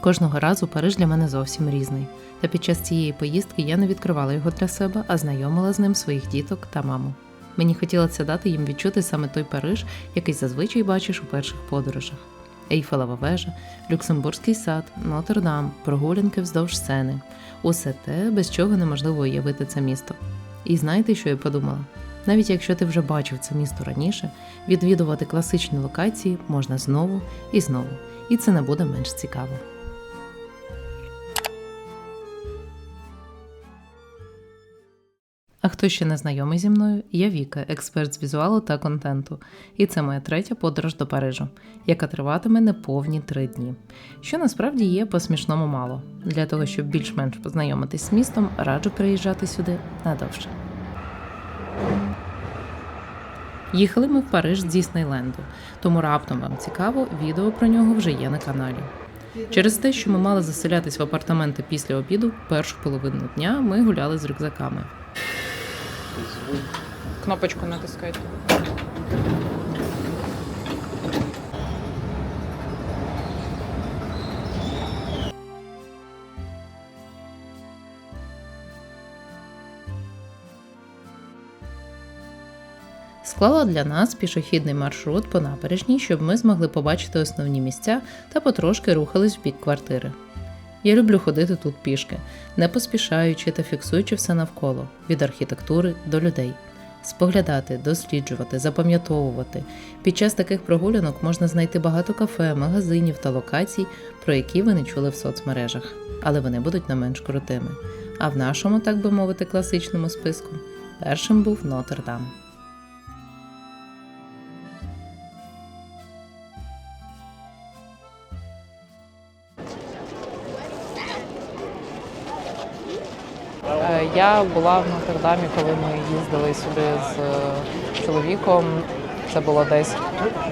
Кожного разу Париж для мене зовсім різний. Та під час цієї поїздки я не відкривала його для себе, а знайомила з ним своїх діток та маму. Мені хотілося дати їм відчути саме той Париж, який зазвичай бачиш у перших подорожах. Ейфелева вежа, Люксембурзький сад, Нотр-Дам, прогулянки вздовж сцени усе те, без чого неможливо уявити це місто. І знаєте, що я подумала? Навіть якщо ти вже бачив це місто раніше, відвідувати класичні локації можна знову і знову, і це не буде менш цікаво. А хто ще не знайомий зі мною, я Віка, експерт з візуалу та контенту. І це моя третя подорож до Парижу, яка триватиме неповні три дні. Що насправді є по-смішному мало. Для того, щоб більш-менш познайомитись з містом, раджу приїжджати сюди надовше. Їхали ми в Париж з Діснейленду, тому раптом вам цікаво, відео про нього вже є на каналі. Через те, що ми мали заселятись в апартаменти після обіду, першу половину дня ми гуляли з рюкзаками. Кнопочку натискайте. Склала для нас пішохідний маршрут по набережній, щоб ми змогли побачити основні місця та потрошки рухались в бік квартири. Я люблю ходити тут пішки, не поспішаючи та фіксуючи все навколо від архітектури до людей. Споглядати, досліджувати, запам'ятовувати. Під час таких прогулянок можна знайти багато кафе, магазинів та локацій, про які ви не чули в соцмережах, але вони будуть не менш крутими. А в нашому, так би мовити, класичному списку першим був Нотр-Дам. Я була в Нотр-Дамі, коли ми їздили сюди з е, чоловіком. Це було десь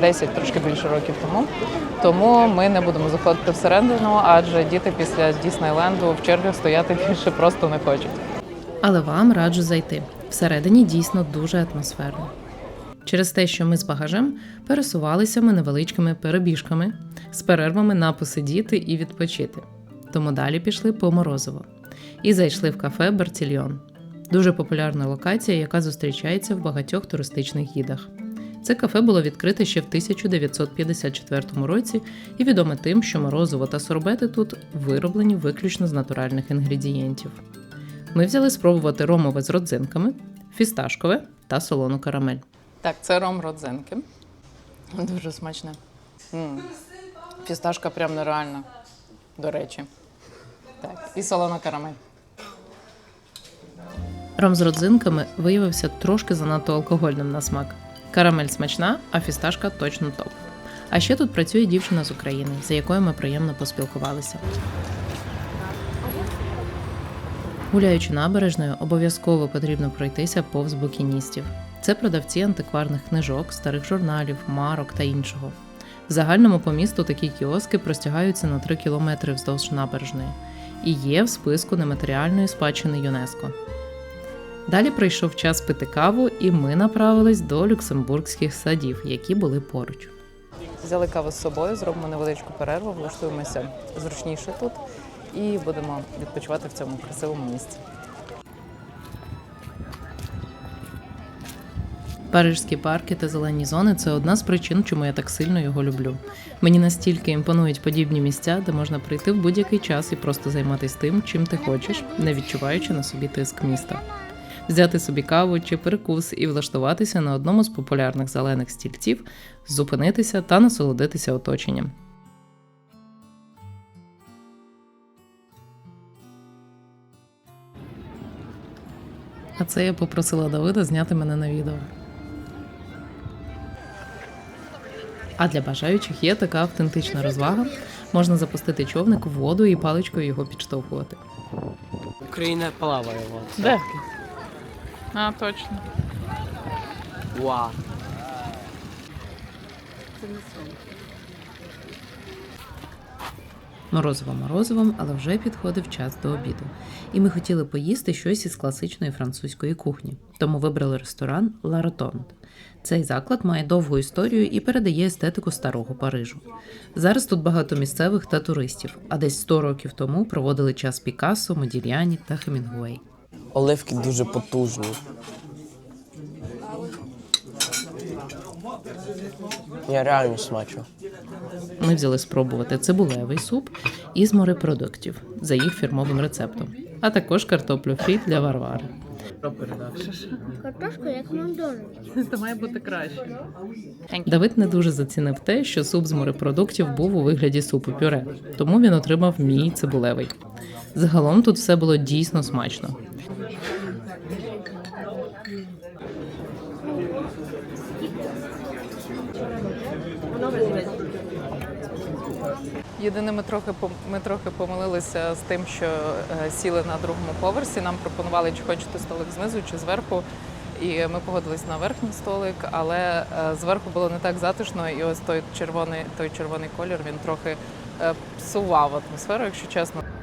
10, трошки більше років тому. Тому ми не будемо заходити всередину, адже діти після Діснейленду в чергах стояти більше просто не хочуть. Але вам раджу зайти. Всередині дійсно дуже атмосферно. Через те, що ми з багажем пересувалися ми невеличкими перебіжками з перервами на посидіти і відпочити. Тому далі пішли по морозиво і зайшли в кафе Бартільйон. Дуже популярна локація, яка зустрічається в багатьох туристичних гідах. Це кафе було відкрите ще в 1954 році і відоме тим, що морозиво та сорбети тут вироблені виключно з натуральних інгредієнтів. Ми взяли спробувати ромове з родзинками, фісташкове та солону карамель. Так, це ром родзинки. Дуже смачне. Фісташка прям нереальна, до речі. Так, і солона карамель. Ром з родзинками виявився трошки занадто алкогольним на смак. Карамель смачна, а фісташка точно топ. А ще тут працює дівчина з України, за якою ми приємно поспілкувалися. Гуляючи набережною, обов'язково потрібно пройтися повз букіністів. Це продавці антикварних книжок, старих журналів, марок та іншого. В загальному по місту такі кіоски простягаються на 3 кілометри вздовж набережної і є в списку нематеріальної спадщини ЮНЕСКО. Далі прийшов час пити каву, і ми направились до люксембурзьких садів, які були поруч. Взяли каву з собою, зробимо невеличку перерву, влаштуємося зручніше тут і будемо відпочивати в цьому красивому місці. Парижські парки та зелені зони це одна з причин, чому я так сильно його люблю. Мені настільки імпонують подібні місця, де можна прийти в будь-який час і просто займатися тим, чим ти хочеш, не відчуваючи на собі тиск міста. Взяти собі каву чи перекус і влаштуватися на одному з популярних зелених стільців, зупинитися та насолодитися оточенням. А це я попросила Давида зняти мене на відео. А для бажаючих є така автентична розвага. Можна запустити човник в воду і паличкою його підштовхувати. Україна плаває. Де? А, точно. Вау. Морозиво морозивом, але вже підходив час до обіду. І ми хотіли поїсти щось із класичної французької кухні. Тому вибрали ресторан La Rotonde. Цей заклад має довгу історію і передає естетику старого Парижу. Зараз тут багато місцевих та туристів, а десь 100 років тому проводили час Пікассо, Модільяні та Хемінгуей. Оливки дуже потужні. Я реально смачу. Ми взяли спробувати цибулевий суп із морепродуктів за їх фірмовим рецептом, а також картоплю фрі для Варвари. Картошку як Макдональдс. Це має бути краще. Давид не дуже зацінив те, що суп з морепродуктів був у вигляді супу пюре, тому він отримав мій цибулевий. Загалом тут все було дійсно смачно. Єдине, ми трохи ми трохи помилилися з тим, що е, сіли на другому поверсі. Нам пропонували, чи хочете столик знизу, чи зверху. І ми погодились на верхній столик, але е, зверху було не так затишно, і ось той червоний, той червоний колір він трохи е, псував атмосферу, якщо чесно.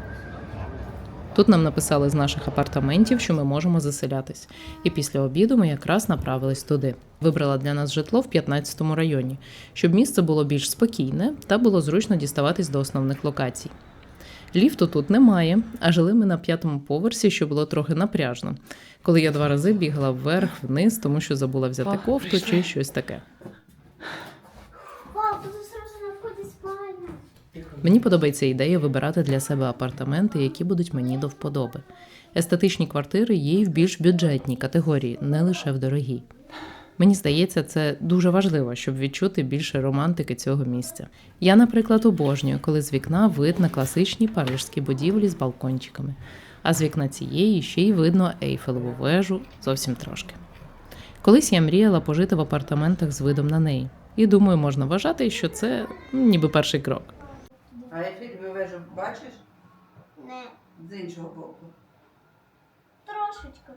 Тут нам написали з наших апартаментів, що ми можемо заселятись. І після обіду ми якраз направились туди. Вибрала для нас житло в 15-му районі, щоб місце було більш спокійне та було зручно діставатись до основних локацій. Ліфту тут немає, а жили ми на п'ятому поверсі, що було трохи напряжно, коли я два рази бігала вверх-вниз, тому що забула взяти кофту чи щось таке. Вау, тут сразу на вході спальня. Мені подобається ідея вибирати для себе апартаменти, які будуть мені до вподоби. Естетичні квартири є і в більш бюджетній категорії, не лише в дорогій. Мені здається, це дуже важливо, щоб відчути більше романтики цього місця. Я, наприклад, обожнюю, коли з вікна вид на класичні парижські будівлі з балкончиками, а з вікна цієї ще й видно Ейфелеву вежу зовсім трошки. Колись я мріяла пожити в апартаментах з видом на неї, і думаю, можна вважати, що це ніби перший крок. А Ейфелеву вежу бачиш Не, з іншого боку? трошечки.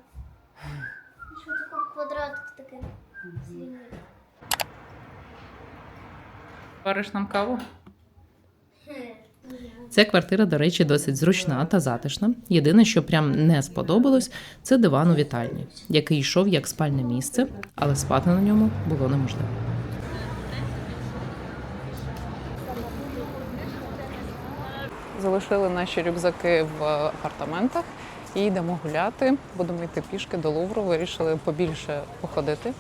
Що такий квадратик такий? Звільнити. Вариш нам каву? Ця квартира, до речі, досить зручна та затишна. Єдине, що прям не сподобалось, це диван у вітальні, який йшов як спальне місце, але спати на ньому було неможливо. Залишили наші рюкзаки в апартаментах і йдемо гуляти. Будемо йти пішки до Лувру. Вирішили побільше походити,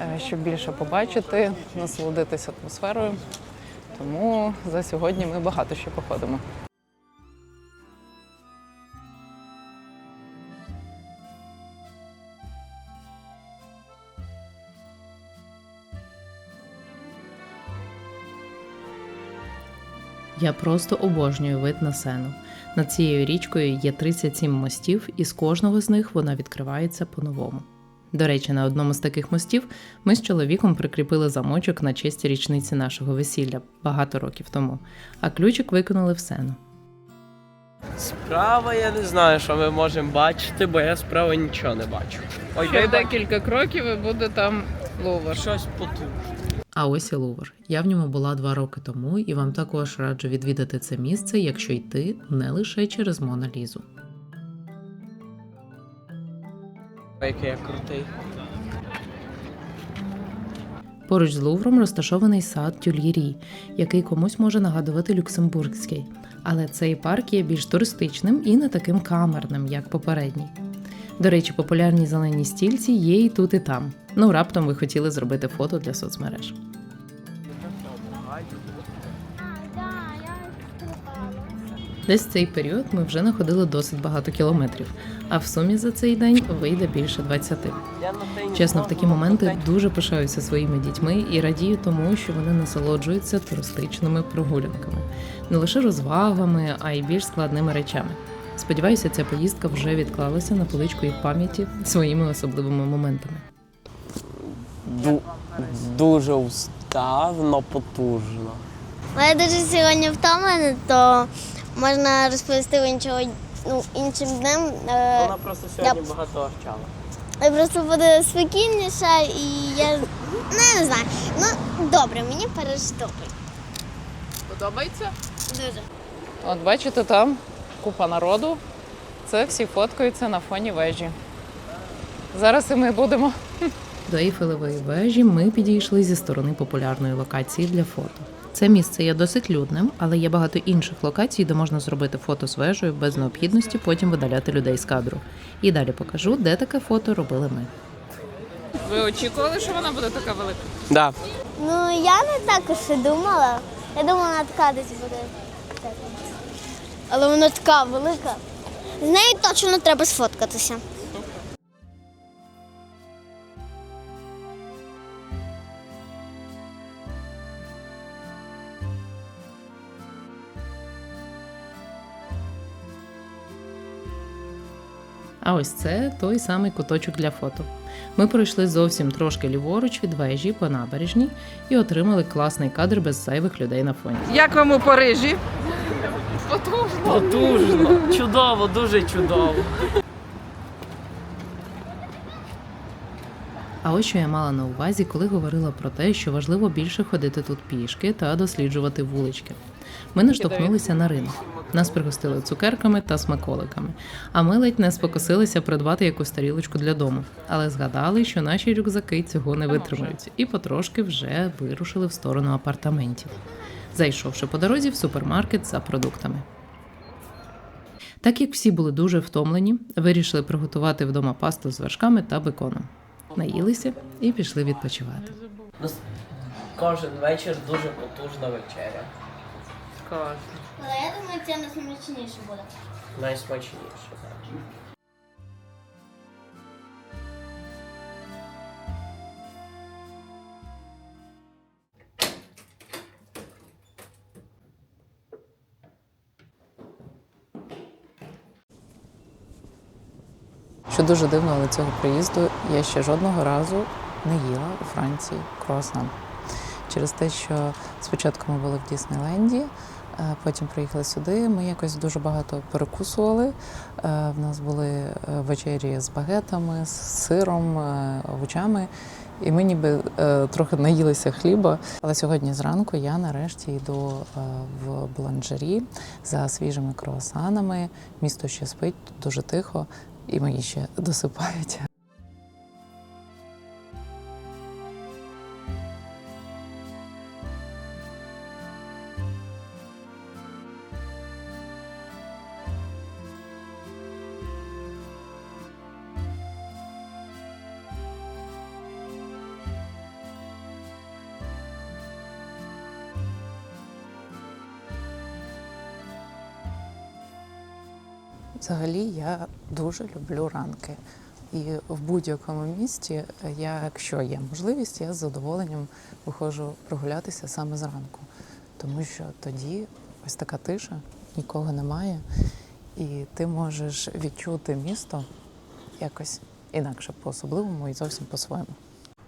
е, щоб більше побачити, насолодитися атмосферою. Тому за сьогодні ми багато ще походимо. Я просто обожнюю вид на сену. Над цією річкою є 37 мостів, і з кожного з них вона відкривається по-новому. До речі, на одному з таких мостів ми з чоловіком прикріпили замочок на честь річниці нашого весілля багато років тому, а ключик виконали в сену. Справа я не знаю, що ми можемо бачити, бо я справа нічого не бачу. Ой, Ще декілька кроків і буде там Лувр. щось потужне. А ось і Лувр. Я в ньому була два роки тому, і вам також раджу відвідати це місце, якщо йти не лише через Мона Лізу. Який я крутий. Поруч з Лувром розташований сад Тюльєрі, який комусь може нагадувати Люксембургський. Але цей парк є більш туристичним і не таким камерним, як попередній. До речі, популярні зелені стільці є і тут, і там. Ну, раптом ви хотіли зробити фото для соцмереж. Десь цей період ми вже находили досить багато кілометрів, а в сумі за цей день вийде більше 20. Я Чесно, в такі моменти дуже пишаюся своїми дітьми і радію тому, що вони насолоджуються туристичними прогулянками, не лише розвагами, а й більш складними речами. Сподіваюся, ця поїздка вже відклалася на поличку їх пам'яті своїми особливими моментами. Ду- дуже устав, но потужно. Але дуже сьогодні втомлена, то можна розповісти іншого, ну, іншим днем. Е, Вона просто сьогодні я- багато орчала. я просто буде спокійніше і я ну, я не знаю. Ну, добре, мені Париж добре. Подобається? Дуже. От бачите, там купа народу. Це всі фоткаються на фоні вежі. Зараз і ми будемо. До Ейфелевої вежі ми підійшли зі сторони популярної локації для фото. Це місце є досить людним, але є багато інших локацій, де можна зробити фото з вежею без необхідності потім видаляти людей з кадру. І далі покажу, де таке фото робили ми. Ви очікували, що вона буде така велика? Да. Ну, я не так і думала. Я думала, вона така десь буде. Але вона така велика. З нею точно треба сфоткатися. А ось це той самий куточок для фото. Ми пройшли зовсім трошки ліворуч від вежі по набережній і отримали класний кадр без зайвих людей на фоні. Як вам у Парижі? Потужно. Чудово, дуже чудово. А ось що я мала на увазі, коли говорила про те, що важливо більше ходити тут пішки та досліджувати вулички. Ми наштовхнулися на ринок. Нас пригостили цукерками та смаколиками. А ми ледь не спокусилися придбати якусь тарілочку для дому, але згадали, що наші рюкзаки цього не витримають, і потрошки вже вирушили в сторону апартаментів, зайшовши по дорозі в супермаркет за продуктами. Так як всі були дуже втомлені, вирішили приготувати вдома пасту з вершками та беконом. Наїлися і пішли відпочивати. Кожен вечір дуже потужна вечеря. Але я думаю, це найсмачніше буде. Найсмачніше. Так. Що дуже дивно, але цього приїзду я ще жодного разу не їла у Франції круасан. Через те, що спочатку ми були в Діснейленді, потім приїхали сюди. Ми якось дуже багато перекусували. Е, В нас були е, вечері з багетами, з сиром, е, овочами. І ми ніби трохи наїлися хліба. Але сьогодні зранку я нарешті йду в буланжері за свіжими круасанами. Місто ще спить, дуже тихо, і мої ще досипають. Взагалі я дуже люблю ранки. І в будь-якому місті я, якщо є можливість, я з задоволенням виходжу прогулятися саме зранку. Тому що тоді ось така тиша, нікого немає, і ти можеш відчути місто якось інакше, по-особливому і зовсім по-своєму.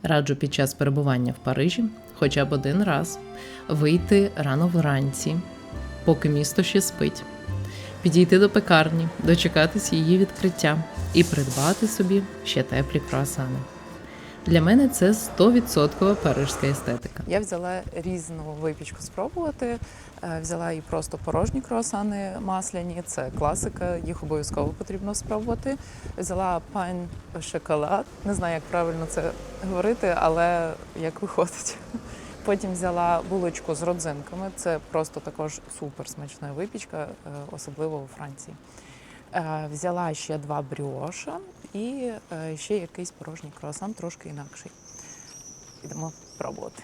Раджу під час перебування в Парижі хоча б один раз вийти рано вранці, поки місто ще спить, підійти до пекарні, дочекатись її відкриття і придбати собі ще теплі круасани. Для мене це 100% парижська естетика. Я взяла різну випічку спробувати. Е, Взяла і просто порожні круасани масляні, це класика, їх обов'язково потрібно спробувати. Взяла пань шоколад, не знаю, як правильно це говорити, але як виходить. Потім взяла булочку з родзинками. Це просто також супер смачна випічка, е, особливо у Франції. Е, Взяла ще два бріоша і е, ще якийсь порожній круасан, трошки інакший. Ідемо пробувати.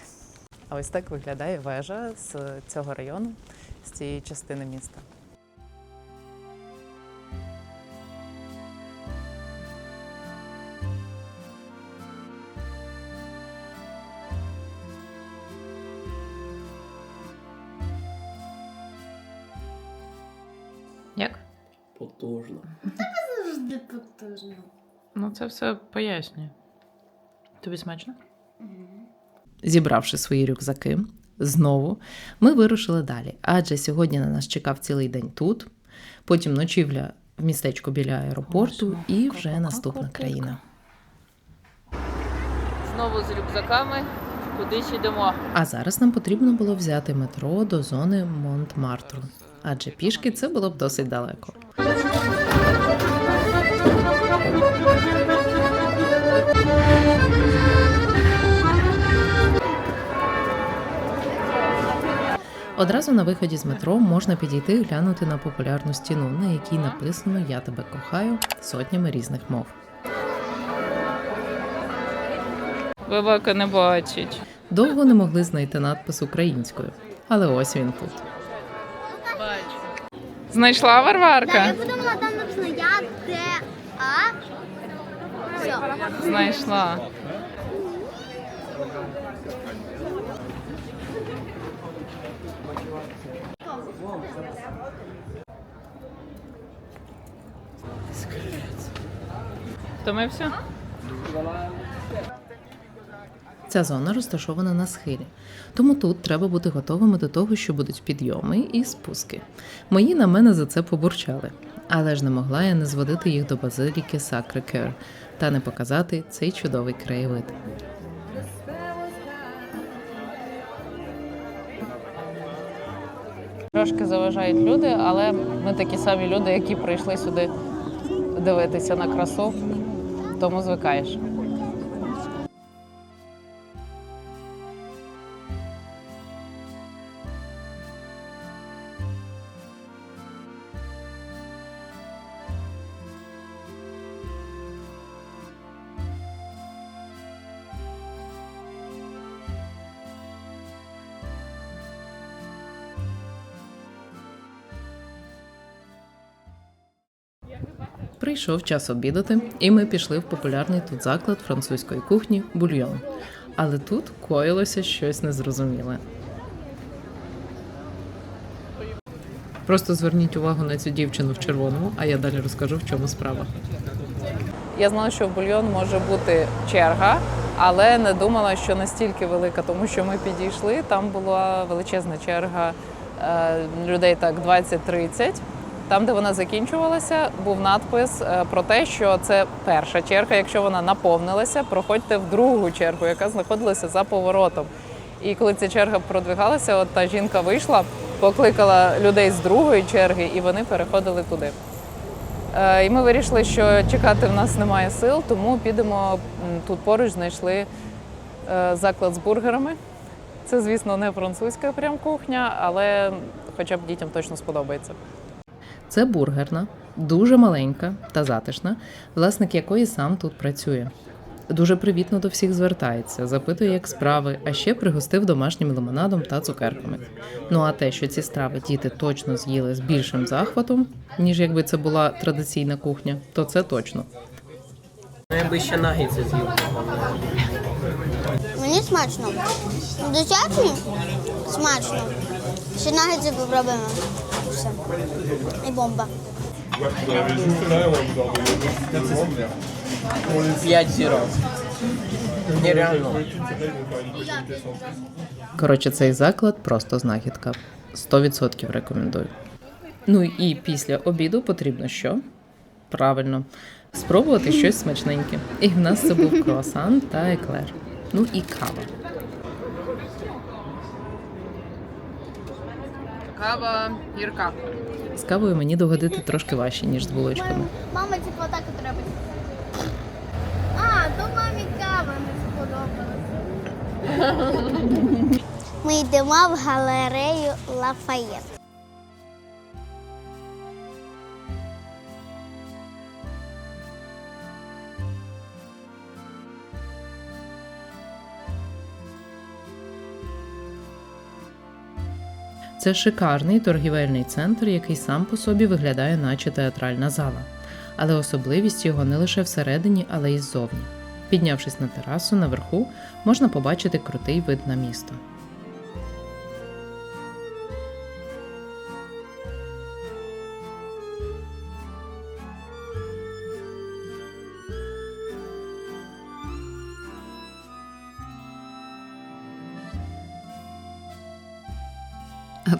А ось так виглядає вежа з цього району, з цієї частини міста. Це все пояснює. Тобі смачно? Зібравши свої рюкзаки, знову ми вирушили далі, адже сьогодні на нас чекав цілий день тут, потім ночівля в містечку біля аеропорту і вже наступна країна. Знову з рюкзаками кудись йдемо. А зараз нам потрібно було взяти метро до зони Монтмартру. адже пішки це було б досить далеко. Одразу на виході з метро можна підійти і глянути на популярну стіну, на якій написано Я тебе кохаю сотнями різних мов. Бабака не бачить. Довго не могли знайти надпис українською, але ось він тут. Знайшла Варварка? Я подумала, там написано я де а. Все. Знайшла. То ми все? Ця зона розташована на схилі, тому тут треба бути готовими до того, що будуть підйоми і спуски. Мої на мене за це побурчали, але ж не могла я не зводити їх до базиліки Сакре Кер та не показати цей чудовий краєвид. Трошки заважають люди, але ми такі самі люди, які прийшли сюди дивитися на красу, тому звикаєш. Прийшов час обідати, і ми пішли в популярний тут заклад французької кухні бульйон. Але тут коїлося щось незрозуміле. Просто зверніть увагу на цю дівчину в червоному, а я далі розкажу, в чому справа. Я знала, що в бульйон може бути черга, але не думала, що настільки велика, тому що ми підійшли. Там була величезна черга е, людей, так 20-30. Там, де вона закінчувалася, був надпис е, про те, що це перша черга. Якщо вона наповнилася, проходьте в другу чергу, яка знаходилася за поворотом. І коли ця черга продвигалася, от та жінка вийшла, покликала людей з другої черги, і вони переходили туди. Е, І ми вирішили, що чекати в нас немає сил, тому підемо тут поруч знайшли е, заклад з бургерами. Це, звісно, не французька прям кухня, але хоча б дітям точно сподобається. Це бургерна, дуже маленька та затишна, власник якої сам тут працює. Дуже привітно до всіх звертається, запитує, як справи, а ще пригостив домашнім лимонадом та цукерками. Ну а те, що ці страви діти точно з'їли з більшим захватом, ніж якби це була традиційна кухня, то це точно. Ну, я би ще нагідці з'їв. Мені смачно. Дитячі смачно. Ще нагідці попробуємо. Все. І бомба. П'ять зірок. Нереально. Коротше, цей заклад просто знахідка. 100% рекомендую. Ну і після обіду потрібно що? Правильно, спробувати щось смачненьке. І в нас це був круасан та еклер. Ну і кава. Кава гірка. З кавою мені догодити трошки важче, ніж з булочками. Мама, типу, так от треба. А, то мамі кава не сподобалася. Ми йдемо в галерею Лафаєт. Це шикарний торгівельний центр, який сам по собі виглядає, наче театральна зала. Але особливість його не лише всередині, але й ззовні. Піднявшись на терасу наверху, можна побачити крутий вид на місто.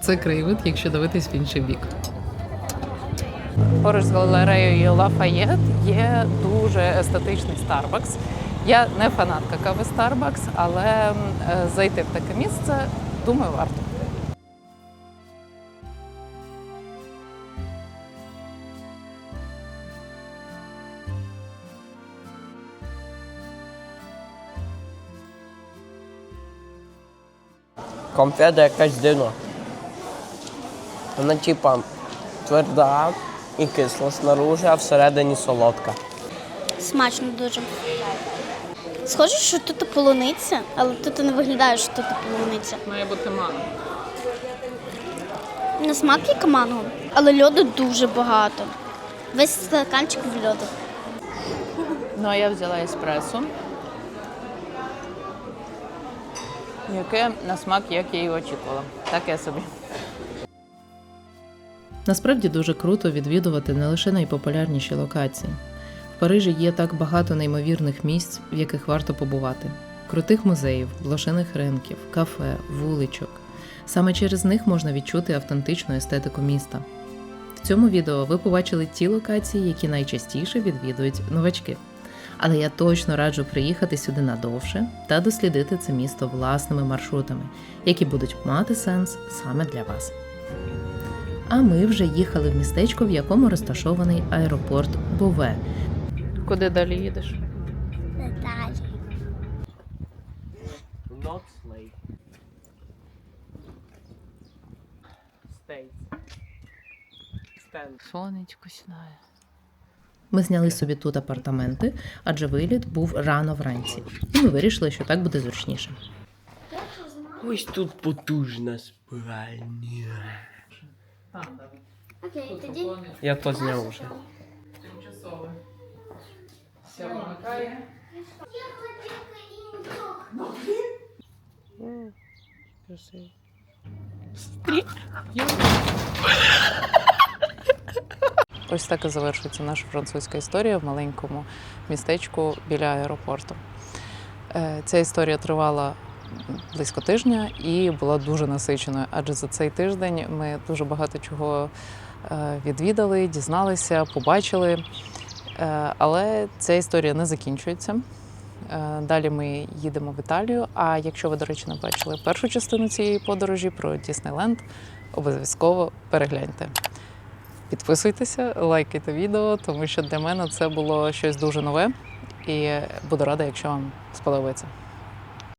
це краєвид, якщо дивитись в інший бік. Поруч з галереєю Лафаєт є дуже естетичний Starbucks. Я не фанатка кави Starbucks, але е, зайти в таке місце думаю варто. Конфета якась дивна. Вона типа тверда і кисла снаружи, а всередині солодка. Смачно дуже. Схоже, що тут полуниця, але тут не виглядає, що тут полуниця. Має бути мало. На смак як манго, але льоду дуже багато. Весь стаканчик в льоду. Ну, а я взяла еспресо, яке на смак, як я і очікувала. Таке собі. Насправді дуже круто відвідувати не лише найпопулярніші локації. В Парижі є так багато неймовірних місць, в яких варто побувати: крутих музеїв, блошиних ринків, кафе, вуличок. Саме через них можна відчути автентичну естетику міста. В цьому відео ви побачили ті локації, які найчастіше відвідують новачки. Але я точно раджу приїхати сюди надовше та дослідити це місто власними маршрутами, які будуть мати сенс саме для вас. А ми вже їхали в містечко, в якому розташований аеропорт Бове. Куди далі їдеш? Stand. Сонечко сідає. Ми зняли собі тут апартаменти, адже виліт був рано вранці. І ми вирішили, що так буде зручніше. Ось тут потужна спальня. Окей, тоді Я то зняв вже. Тимчасове. Все вимикає. Красиво. Ось так і завершується наша французька історія в маленькому містечку біля аеропорту. Е, Ця історія тривала близько тижня і була дуже насиченою, адже за цей тиждень ми дуже багато чого е, відвідали, дізналися, побачили. Е, Але ця історія не закінчується. Е, Далі ми їдемо в Італію. А якщо ви, до речі, не бачили першу частину цієї подорожі про Діснейленд, обов'язково перегляньте. Підписуйтеся, лайкайте відео, тому що для мене це було щось дуже нове, і буду рада, якщо вам сподобається.